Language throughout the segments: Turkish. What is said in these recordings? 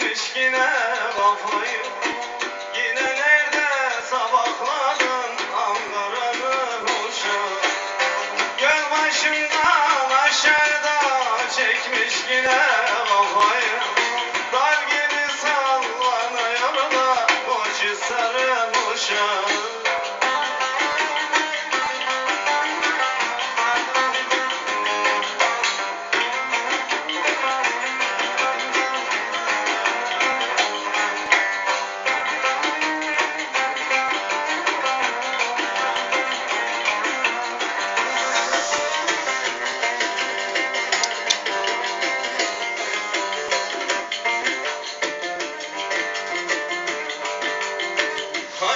Eşkine bağlıyım Yine nerede sabahladın Ankara'nın uşağı Göl başımdan aşağıda Çekmiş yine bağlıyım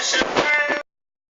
Nation.